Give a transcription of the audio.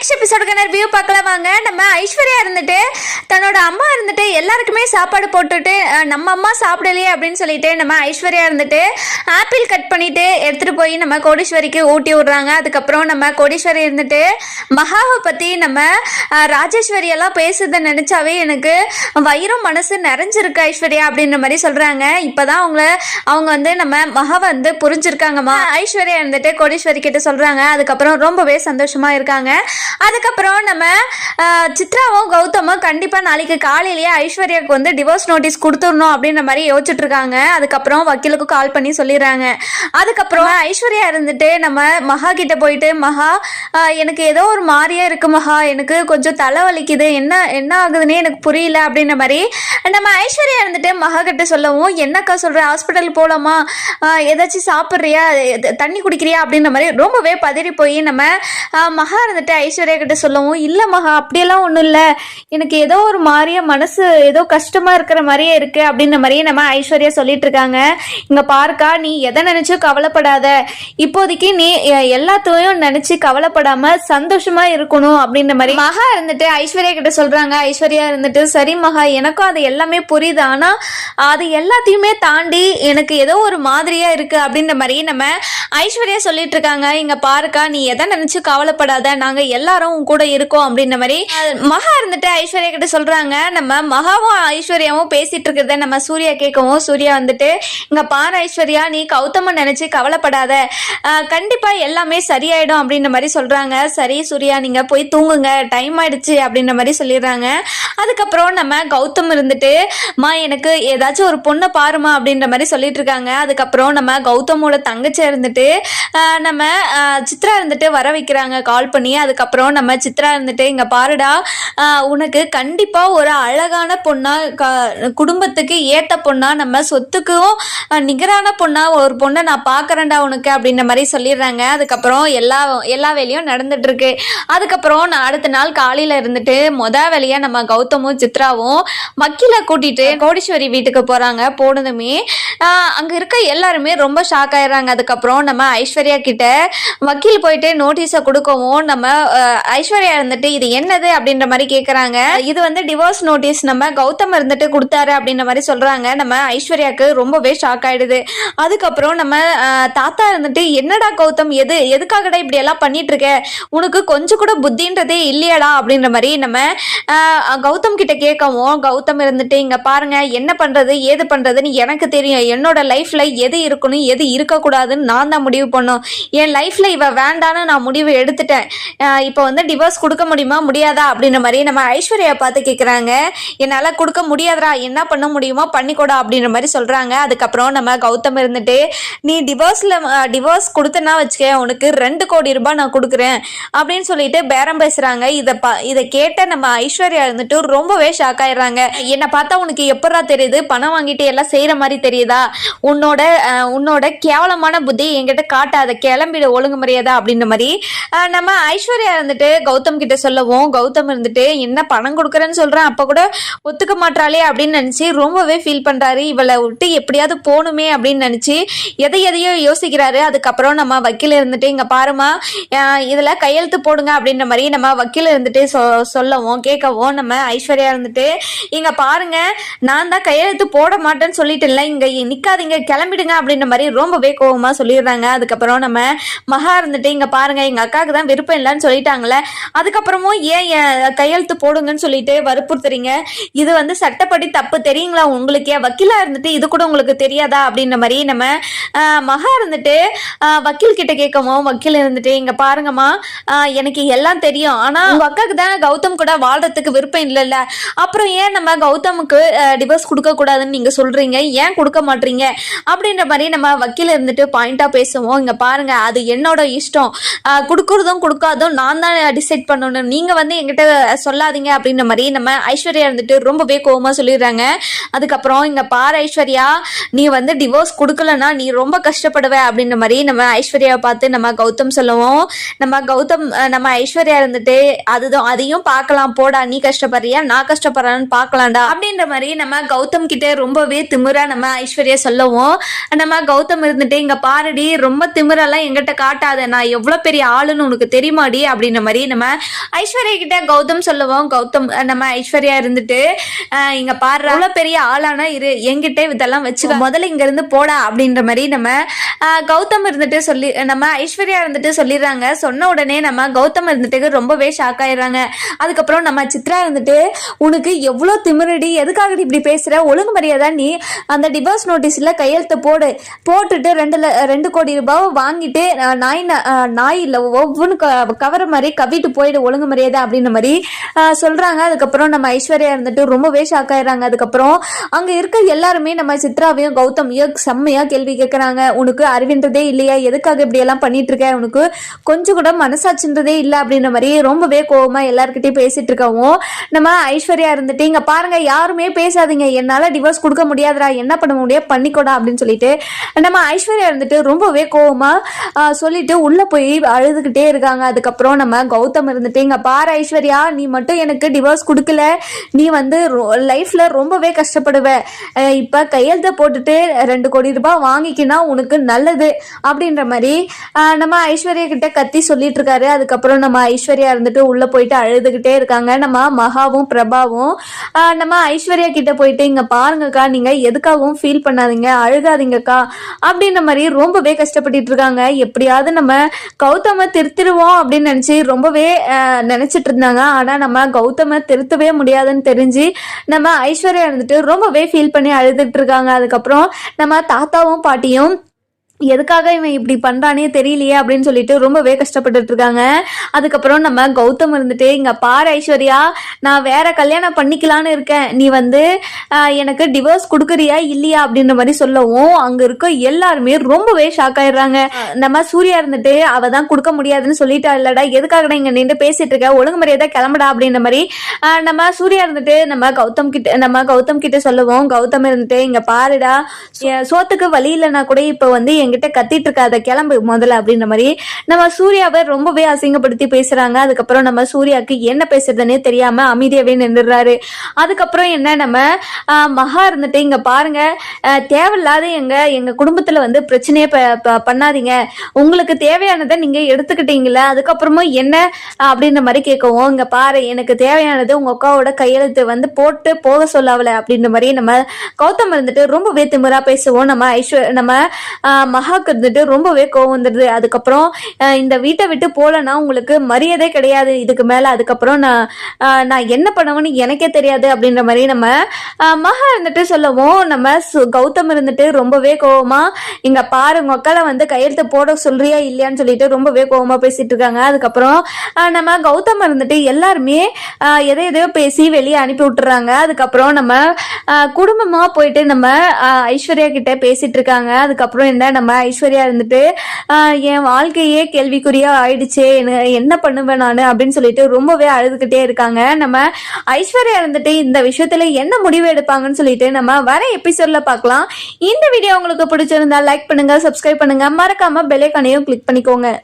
Next எபிசோடுக்கான review பார்க்கலாம் வாங்க. நம்ம ஐஸ்வர்யா இருந்துட்டு தன்னோட அம்மா இருந்துட்டு எல்லாருக்குமே சாப்பாடு போட்டுட்டு நம்ம அம்மா சாப்பிடலையே அப்படின்னு சொல்லிட்டு நம்ம ஐஸ்வர்யா இருந்துட்டு ஆப்பிள் கட் பண்ணிட்டு எடுத்துட்டு போய் நம்ம கோடீஸ்வரிக்கு ஊட்டி விடுறாங்க. அதுக்கப்புறம் நம்ம கோடீஸ்வரி இருந்துட்டு மகாவை பத்தி நம்ம ராஜேஸ்வரியெல்லாம் ராஜேஸ்வரி எல்லாம் பேசுறத நினைச்சாவே எனக்கு வயிறும் மனசு நிறைஞ்சிருக்கு ஐஸ்வர்யா அப்படின்ற மாதிரி சொல்றாங்க. இப்பதான் அவங்கள அவங்க வந்து நம்ம மகாவை வந்து புரிஞ்சிருக்காங்கம்மா. ஐஸ்வர்யா இருந்துட்டு கோடீஸ்வரி கிட்ட சொல்றாங்க. அதுக்கப்புறம் ரொம்பவே சந்தோஷமா இருக்காங்க. அதுக்கப்புறம் நம்ம சித்ராவும் கௌதமும் கண்டிப்பாக நாளைக்கு காலையிலேயே ஐஸ்வர்யாவுக்கு வந்து டிவோர்ஸ் நோட்டீஸ் கொடுத்துடணும் அப்படின்ற மாதிரி யோசிச்சுட்டு இருக்காங்க அதுக்கப்புறம் வக்கீலுக்கு கால் பண்ணி சொல்லிடுறாங்க. அதுக்கப்புறம் ஐஸ்வர்யா இருந்துட்டு நம்ம மகா கிட்ட போயிட்டு மகா எனக்கு ஏதோ ஒரு மாதிரியா இருக்கு மகா. எனக்கு கொஞ்சம் தலை வலிக்குது என்ன என்ன ஆகுதுன்னே எனக்கு புரியல. அப்படின்ற மாதிரி நம்ம ஐஸ்வர்யா இருந்துட்டு மகா கிட்ட சொல்லவும் என்னக்கா சொல்ற? ஹாஸ்பிட்டல் போலாமா? ஏதாச்சும் சாப்பிட்றியா? எது- தண்ணி குடிக்கிறியா? அப்படின்ற மாதிரி ரொம்பவே பதறி போய் நம்ம மகா இருந்துட்டு ஐஸ்வர்யா ஐஸ்வர்யா கிட்ட சொல்லவும் இல்லை மகா அப்படியெல்லாம் ஒன்றும் இல்லை. எனக்கு ஏதோ ஒரு மாதிரியே மனசு ஏதோ கஷ்டமா இருக்கிற மாதிரியே இருக்கு அப்படின்ற மாதிரியே நம்ம ஐஸ்வர்யா சொல்லிட்டு இருக்காங்க. இங்க பார்க்கா நீ எதை நினச்சும் கவலைப்படாத. இப்போதைக்கு நீ எல்லாத்தையும் நினைச்சு கவலைப்படாம சந்தோஷமா இருக்கணும் அப்படின்ற மாதிரி மகா இருந்துட்டு ஐஸ்வர்யா கிட்ட சொல்றாங்க. ஐஸ்வர்யா இருந்துட்டு சரி மகா எனக்கும் அது எல்லாமே புரியுது. ஆனா அது எல்லாத்தையுமே தாண்டி எனக்கு ஏதோ ஒரு மாதிரியா இருக்கு அப்படின்ற மாதிரி நம்ம ஐஸ்வர்யா சொல்லிட்டு இருக்காங்க. இங்க பாருக்கா நீ எதை நினைச்சு கவலைப்படாத. நாங்க எல்லாரும் கூட இருக்கோம் அப்படின்ற மாதிரி மகா இருந்துட்டு ஐஸ்வர்யா கிட்ட சொல்றாங்க. நம்ம மகாவும் ஐஸ்வர்யாவும் பேசிட்டு இருக்கிறத நம்ம சூர்யா கேட்கவும். சூர்யா வந்துட்டு இங்க பாரு ஐஸ்வர்யா நீ கௌதம நினைச்சு கவலைப்படாத. கண்டிப்பா எல்லாமே சரியாயிடும் அப்படின்ற மாதிரி சொல்றாங்க. சரி சூர்யா நீங்க போய் தூங்குங்க. டைம் ஆயிடுச்சு அப்படின்ற மாதிரி சொல்லிடுறாங்க. அதுக்கப்புறம் நம்ம கௌதம் இருந்துட்டு மா எனக்கு ஏதாச்சும் ஒரு பொண்ணை பாருமா அப்படின்ற மாதிரி சொல்லிட்டு இருக்காங்க. அதுக்கப்புறம் நம்ம கௌதமோட தங்கச்சி இருந்துட்டு நம்ம சித்ரா இருந்துட்டு வர வைக்கிறாங்க. கால் பண்ணி அதுக்கப்புறம் நம்ம சித்ரா இருந்துட்டு இங்க பாருடா. உனக்கு கண்டிப்பா ஒரு அழகான பொண்ணா க- குடும்பத்துக்கு ஏத்த பொண்ணா நம்ம சொத்துக்கும் நிகரான பொண்ணா ஒரு பொண்ணை நான் பாக்குறேன்டா உனக்கு அப்படின்ற மாதிரி சொல்லிடுறாங்க. அதுக்கப்புறம் எல்லா எல்லா வேலையும் நடந்துட்டு இருக்கு அதுக்கப்புறம் நான் அடுத்த நாள் காலையில இருந்துட்டு மொத வேலையா நம்ம கௌதமும் சித்ராவும் மக்கில கூட்டிட்டு கோடீஸ்வரி வீட்டுக்கு போறாங்க. போனதுமே அங்கே அங்க இருக்க எல்லாருமே ரொம்ப ஷாக் ஆயிடுறாங்க. அதுக்கப்புறம் நம்ம ஐஸ்வர்யா கிட்ட வக்கீல் போயிட்டு நோட்டீஸை கொடுக்கவும் நம்ம ஐஸ்வர்யா இருந்துட்டு இது என்னது? அப்படின்ற மாதிரி கேக்குறாங்க. இது வந்து டிவோர்ஸ் நோட்டீஸ் நம்ம கௌதம் இருந்துட்டு கொடுத்தாரு அப்படின்ற மாதிரி சொல்றாங்க. நம்ம ஐஸ்வர்யாக்கு ரொம்பவே ஷாக் ஆயிடுது. அதுக்கப்புறம் நம்ம தாத்தா இருந்துட்டு என்னடா கௌதம் எது? எதுக்காகடா இப்படி எல்லாம் பண்ணிட்டு இருக்க உனக்கு கொஞ்சம் கூட புத்தின்றதே இல்லையாடா. அப்படின்ற மாதிரி நம்ம கௌதம் கிட்ட கேட்கவும் கௌதம் இருந்துட்டு இங்க பாருங்க என்ன பண்றது? ஏது பண்றதுன்னு எனக்கு தெரியும். என்னோட லைஃப்ல எது இருக்கணும் எது இருக்கக்கூடாதுன்னு நான் தான் முடிவு பண்ணோம். என் லைஃப்ல இவ வேண்டான்னு நான் முடிவு எடுத்துட்டேன். இப்போ வந்து டிவோர்ஸ் கொடுக்க முடியுமா? முடியாதா? அப்படின்ற மாதிரி நம்ம ஐஸ்வர்யா பார்த்து கேட்குறாங்க என்னால் கொடுக்க முடியாதுடா. என்ன பண்ண முடியுமோ பண்ணிக்கூடா அப்படின்ற மாதிரி சொல்கிறாங்க அதுக்கப்புறம் நம்ம கௌதம் இருந்துட்டு நீ டிவோர்ஸில் டிவோர்ஸ் கொடுத்தனா வச்சுக்க உனக்கு ரெண்டு கோடி ரூபாய் நான் கொடுக்குறேன். அப்படின்னு சொல்லிட்டு பேரம் பேசுகிறாங்க இதை பா இதை கேட்ட நம்ம ஐஸ்வர்யா இருந்துட்டு ரொம்பவே ஷாக் ஆயிடுறாங்க. என்னை பார்த்தா உனக்கு எப்படா தெரியுது? பணம் வாங்கிட்டு எல்லாம் செய்கிற மாதிரி தெரியுதா? உன்னோட உன்னோட கேவலமான புத்தி என்கிட்ட காட்டாத. கிளம்பிட ஒழுங்கு மரியாதா அப்படின்ற மாதிரி. நம்ம ஐஸ்வர்யா இருந்துட்டு கௌதம் கிட்ட சொல்லவும் கௌதம் இருந்துட்டு என்ன பணம் கொடுக்குறேன்னு சொல்றேன் அப்ப கூட ஒத்துக்க மாட்டாளே அப்படின்னு நினைச்சு ரொம்பவே ஃபீல் பண்றாரு. இவளை விட்டு எப்படியாவது போகணுமே அப்படின்னு நினைச்சு எதை எதையோ யோசிக்கிறாரு. அதுக்கப்புறம் நம்ம வக்கீல் இருந்துட்டு இங்க பாருமா இதில் இதுல கையெழுத்து போடுங்க அப்படின்ற மாதிரி நம்ம வக்கீல் இருந்துட்டு சொ சொல்லவும் கேட்கவும் நம்ம ஐஸ்வர்யா இருந்துட்டு இங்க பாருங்க நான் தான் கையெழுத்து போட மாட்டேன்னு சொல்லிட்டேன்ல இங்க நிக்காதீங்க கிளம்பிடுங்க அப்படின்ற மாதிரி ரொம்பவே கோவமா சொல்லிடுறாங்க. அதுக்கப்புறம் நம்ம மகா இருந்துட்டு இங்க பாருங்க எங்க அக்காவுக்கு தான் விருப்பம் இல்லைன்னு சொல்லிட்டாங்களே அதுக்கப்புறமும் ஏன் என் கையெழுத்து போடுங்கன்னு சொல்லிட்டு வற்புறுத்துறீங்க? இது வந்து சட்டப்படி தப்பு தெரியுங்களா? உங்களுக்கே வக்கீலா இருந்துட்டு இது கூட உங்களுக்கு தெரியாதா? அப்படின்ற மாதிரி நம்ம மகா இருந்துட்டு வக்கீல் கிட்ட கேட்கவும் வக்கீல் இருந்துட்டு இங்க பாருங்கம்மா எனக்கு எல்லாம் தெரியும். ஆனா உங்க அக்காக்கு தான் கௌதம் கூட வாழ்றதுக்கு விருப்பம் இல்லைல்ல. அப்புறம் ஏன் நம்ம கௌதமுக்கு டிவோர்ஸ் கொடுக்க கூடாதுன்னு நீங்க சொல்றீங்க? ஏன் கொடுக்க மாட்டீங்க? அப்படின்ற மாதிரி நம்ம வக்கீல் இருந்துட்டு பாயிண்டா பேசுவோம். இங்க பாருங்க அது என்னோட இஷ்டம். கொடுக்குறதும் கொடுக்கறதும் கொடுக்காதும் நான் தான் டிசைட் பண்ணணும். நீங்க வந்து என்கிட்ட சொல்லாதீங்க அப்படின்ற மாதிரி நம்ம ஐஸ்வர்யா இருந்துட்டு ரொம்பவே கோபமாக சொல்லிடுறாங்க. அதுக்கப்புறம் இங்க பார் ஐஸ்வர்யா நீ வந்து டிவோர்ஸ் கொடுக்கலன்னா நீ ரொம்ப கஷ்டப்படுவ அப்படின்ற மாதிரி நம்ம ஐஸ்வர்யாவை பார்த்து நம்ம கௌதம் சொல்லுவோம். நம்ம கௌதம் நம்ம ஐஸ்வர்யா இருந்துட்டு அதுதான் அதையும் பார்க்கலாம். போடா நீ கஷ்டப்படுறியா? நான் கஷ்டப்படுறான்னு பார்க்கலாம்டா அப்படின்ற மாதிரி நம்ம கௌதம் கிட்ட ரொம்பவே திமுறா நம்ம ஐஸ்வர்யா சொல்லுவோம். நம்ம கௌதம் இருந்துட்டு இங்க பாருடி ரொம்ப திமிரெல்லாம் எங்கிட்ட காட்டாத. நான் எவ்வளவு பெரிய ஆளுன்னு உனக்கு தெரியுமாடி அப்படின்னு அப்படின்ற மாதிரி நம்ம ஐஸ்வர்யா கிட்ட கௌதம் சொல்லுவோம் கௌதம் நம்ம ஐஸ்வர்யா இருந்துட்டு இங்க பாடுற அவ்வளோ பெரிய ஆளானா இரு என்கிட்ட இதெல்லாம் வச்சுக்க. முதல்ல இங்க இருந்து போடா அப்படின்ற மாதிரி நம்ம கௌதம் இருந்துட்டு சொல்லி நம்ம ஐஸ்வர்யா இருந்துட்டு சொல்லிடுறாங்க. சொன்ன உடனே நம்ம கௌதம் இருந்துட்டு ரொம்பவே ஷாக் ஆயிடுறாங்க. அதுக்கப்புறம் நம்ம சித்ரா இருந்துட்டு உனக்கு எவ்வளோ திமிரடி எதுக்காக இப்படி பேசுற? ஒழுங்கு மரியாதை நீ அந்த டிவோர்ஸ் நோட்டீஸில் கையெழுத்து போடு. போட்டுட்டு ரெண்டு ல- ரெண்டு கோடி ரூபாவை வாங்கிட்டு நாய் நாய் இல்லை ஒவ்வொன்று கவர மாதிரி கவிட்டு போயிடு ஒழுங்கு மரியாதை அப்படின்ற மாதிரி சொல்கிறாங்க சொல்றாங்க. அதுக்கப்புறம் நம்ம ஐஸ்வர்யா இருந்துட்டு ரொம்பவே ஷாக் ஆயிடுறாங்க. அதுக்கப்புறம் அங்க இருக்க எல்லாருமே நம்ம சித்ராவையும் கௌதமையும் செம்மையா கேள்வி கேட்கறாங்க உனக்கு அறிவின்றதே இல்லையா? எதுக்காக இப்படி எல்லாம் பண்ணிட்டு இருக்க? உனக்கு கொஞ்சம் கூட மனசாட்சின்றதே இல்லை அப்படின்ற மாதிரி ரொம்பவே கோவமா எல்லாருக்கிட்டையும் பேசிட்டு இருக்கவும் நம்ம ஐஸ்வர்யா இருந்துட்டு இங்க பாருங்க யாருமே பேசாதீங்க. என்னால டிவோர்ஸ் கொடுக்க முடியாதுடா. என்ன பண்ண முடியும்? பண்ணிக்கோடா. அப்படின்னு சொல்லிட்டு நம்ம ஐஸ்வர்யா இருந்துட்டு ரொம்பவே கோவமா சொல்லிட்டு உள்ள போய் அழுதுகிட்டே இருக்காங்க. அதுக்கப்புறம் நம்ம நம்ம கௌதம் இருந்துட்டு இங்க பாரு ஐஸ்வர்யா நீ மட்டும் எனக்கு டிவோர்ஸ் கொடுக்கல. நீ வந்து லைஃப்ல ரொம்பவே கஷ்டப்படுவ. இப்போ இப்ப கையெழுத்த போட்டுட்டு ரெண்டு கோடி ரூபாய் வாங்கிக்கினா உனக்கு நல்லது. அப்படின்ற மாதிரி நம்ம ஐஸ்வர்யா கிட்ட கத்தி சொல்லிட்டு இருக்காரு. அதுக்கப்புறம் நம்ம ஐஸ்வர்யா இருந்துட்டு உள்ள போயிட்டு அழுதுகிட்டே இருக்காங்க. நம்ம மகாவும் பிரபாவும். நம்ம ஐஸ்வர்யா கிட்ட போயிட்டு இங்க பாருங்கக்கா நீங்க எதுக்காகவும் ஃபீல் பண்ணாதீங்க அழுகாதீங்கக்கா. அப்படின்ற மாதிரி ரொம்பவே கஷ்டப்பட்டு இருக்காங்க. எப்படியாவது நம்ம கௌதம திருத்திருவோம் அப்படின்னு நினைச்சு ரொம்பவே நினைச்சிட்டு இருந்தாங்க ஆனா நம்ம கௌதம திருத்தவே முடியாதுன்னு தெரிஞ்சு நம்ம ஐஸ்வர்யா இருந்துட்டு ரொம்பவே ஃபீல் பண்ணி அழுதுட்டு இருக்காங்க. அதுக்கப்புறம் நம்ம தாத்தாவும் பாட்டியும் எதுக்காக இவன் இப்படி பண்றானே தெரியலையே அப்படின்னு சொல்லிட்டு ரொம்பவே கஷ்டப்பட்டுட்டு இருக்காங்க அதுக்கப்புறம் நம்ம கௌதம் இருந்துட்டு இங்க பாரு ஐஸ்வர்யா நான் வேற கல்யாணம் பண்ணிக்கலான்னு இருக்கேன். நீ வந்து எனக்கு டிவோர்ஸ் கொடுக்குறியா இல்லையா? அப்படின்ற மாதிரி சொல்லவும் அங்க இருக்க எல்லாருமே ரொம்பவே ஷாக் ஆயிடுறாங்க. நம்ம சூர்யா இருந்துட்டு அவ தான் கொடுக்க முடியாதுன்னு சொல்லிட்டா இல்லடா எதுக்காக இங்க நின்று பேசிட்டு இருக்க? ஒழுங்கு மரியாதை கிளம்புடா அப்படின்ற மாதிரி நம்ம சூர்யா இருந்துட்டு நம்ம கௌதம் கிட்ட நம்ம கௌதம் கிட்ட சொல்லவும் கௌதம் இருந்துட்டு இங்க பாருடா என் சோத்துக்கு வழி இல்லைன்னா கூட இப்ப வந்து என்கிட்ட கத்திட்டு இருக்காத கிளம்பு முதல்ல அப்படின்ற மாதிரி. நம்ம சூர்யாவை ரொம்பவே அசிங்கப்படுத்தி பேசுறாங்க. அதுக்கப்புறம் நம்ம சூர்யாவுக்கு என்ன பேசுறதுன்னே தெரியாம அமைதியாவே நின்றுறாரு அதுக்கப்புறம் என்ன நம்ம மகா இருந்துட்டு இங்க பாருங்க தேவையில்லாத எங்க எங்க குடும்பத்துல வந்து பிரச்சனையே பண்ணாதீங்க. உங்களுக்கு தேவையானதை நீங்க எடுத்துக்கிட்டீங்களா அதுக்கப்புறமும் என்ன அப்படின்ற மாதிரி கேட்கவும் இங்க பாரு எனக்கு தேவையானது உங்க அக்காவோட கையெழுத்து வந்து போட்டு போக சொல்லாவல அப்படின்ற மாதிரி நம்ம கௌதம் இருந்துட்டு ரொம்பவே திமிரா பேசுவோம். நம்ம ஐஸ்வர் நம்ம ஆஹ், மகாக்கு இருந்துட்டு ரொம்பவே கோவம் வந்துடுது. அதுக்கப்புறம் இந்த வீட்டை விட்டு போலன்னா உங்களுக்கு மரியாதை கிடையாது. இதுக்கு மேல அதுக்கப்புறம் நான் நான் என்ன பண்ணுவேன்னு எனக்கே தெரியாது அப்படின்ற மாதிரி நம்ம மகா இருந்துட்டு சொல்லவும் நம்ம சு- கௌதம் இருந்துட்டு ரொம்பவே கோவமா இங்க பாரு மக்களை வந்து கையெழுத்து போட சொல்றியா இல்லையான்னு சொல்லிட்டு ரொம்பவே கோவமா பேசிட்டு இருக்காங்க. அதுக்கப்புறம் நம்ம கௌதம் இருந்துட்டு எல்லாருமே எதை எதையோ பேசி வெளியே அனுப்பி விட்டுறாங்க. அதுக்கப்புறம் நம்ம குடும்பமாக குடும்பமா போயிட்டு நம்ம ஐஸ்வர்யா கிட்ட பேசிட்டு இருக்காங்க. அதுக்கப்புறம் என்ன நம்ம ஐஸ்வர்யா இருந்துட்டு என் வாழ்க்கையே கேள்விக்குறியா ஆயிடுச்சு என்ன- பண்ணுவேன் நான்? அப்படின்னு சொல்லிட்டு ரொம்பவே அழுதுகிட்டே இருக்காங்க. நம்ம ஐஸ்வர்யா இருந்துட்டு இந்த விஷயத்துல என்ன முடிவு எடுப்பாங்கன்னு சொல்லிட்டு நம்ம வர எபிசோட்ல பார்க்கலாம். இந்த வீடியோ உங்களுக்கு பிடிச்சிருந்தா லைக் பண்ணுங்க சப்ஸ்கிரைப் பண்ணுங்க. மறக்காம பெல்லைக்கானையும் கிளிக் பண்ணிக்கோங்க.